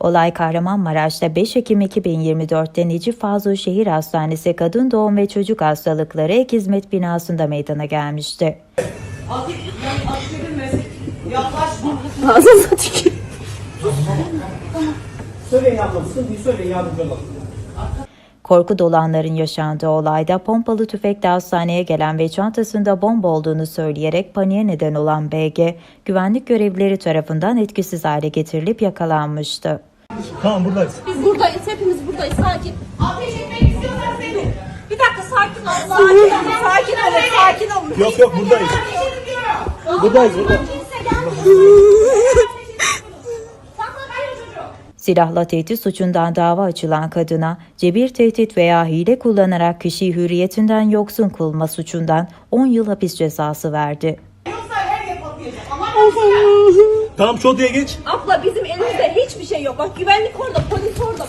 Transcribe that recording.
Olay Kahramanmaraş'ta 5 Ekim 2024'te Necip Fazıl Şehir Hastanesi Kadın Doğum ve Çocuk Hastalıkları Ek Hizmet binasında meydana gelmişti. Atık, yani atık edilmesin. Yaklaşma. Ağzına tükür. Söyleyin abla sıkıntıyı söyleyin yardımcı olalım. Korku dolanların yaşandığı olayda pompalı tüfekle hastaneye gelen ve çantasında bomba olduğunu söyleyerek paniğe neden olan BG, güvenlik görevlileri tarafından etkisiz hale getirilip yakalanmıştı. Tamam buradayız. Biz buradayız. Hepimiz buradayız. Sakin. Ateş etmek istiyorsan seni. Bir dakika sakin ol. Sakin olun. Sakin olun. Sakin olun. Yok yok buradayız. Buradayız. Silahla tehdit suçundan dava açılan kadına cebir tehdit veya hile kullanarak kişiyi hürriyetinden yoksun kılma suçundan 10 yıl hapis cezası verdi. Yoksa her yer patlayacak. Anlamıyor musun? Tamam şu odaya geç. Abla bizim elimizde şey yok. Bak güvenlik orada, polis orada,